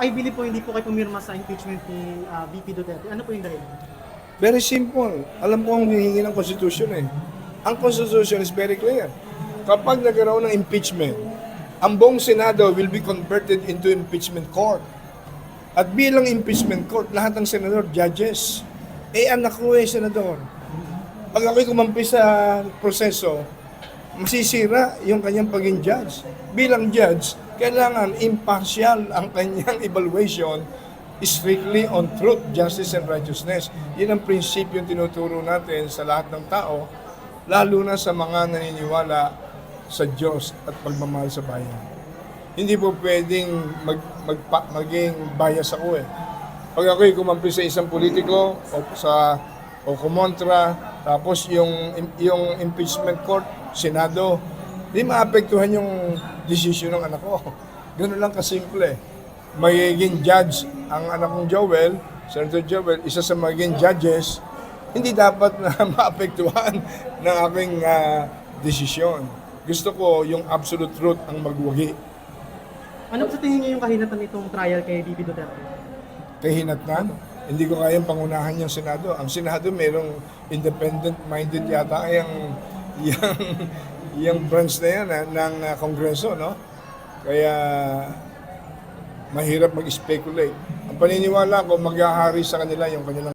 I believe po hindi po kayo pumirma sa impeachment ni ah, VP Duterte. Ano po yung dahilan? Very simple. Alam ko ang hihingi ng Constitution eh. Ang Constitution is very clear. Kapag nagkaroon ng impeachment, ang buong Senado will be converted into impeachment court. At bilang impeachment court, lahat ng senador, judges. Eh, anak ko eh, senador. Pag ako'y kumampi sa proseso, masisira yung kanyang pagiging judge. Bilang judge, kailangan impartial ang kanyang evaluation strictly on truth, justice, and righteousness. Yan ang prinsipyo tinuturo natin sa lahat ng tao, lalo na sa mga naniniwala sa Diyos at pagmamahal sa bayan. Hindi po pwedeng mag, magpa, maging bias ako eh. Pag ako'y kumampi sa isang politiko o sa o kumontra, tapos yung yung impeachment court, Senado, hindi maapektuhan yung desisyon ng anak ko. Ganun lang kasimple. Magiging judge ang anak kong Joel, Senator Joel, isa sa magiging judges, hindi dapat na maapektuhan ng aking ah, desisyon. Gusto ko yung absolute truth ang magwagi. Ano sa tingin niyo yung kahinatan nitong trial kay VP Duterte? kahinatnan. Hindi ko kayang pangunahan yung Senado. Ang Senado merong independent-minded yata yung, yung, yung branch na yan ah, ng ah, Kongreso, no? Kaya mahirap mag-speculate. Ang paniniwala ko, maghahari sa kanila yung kanilang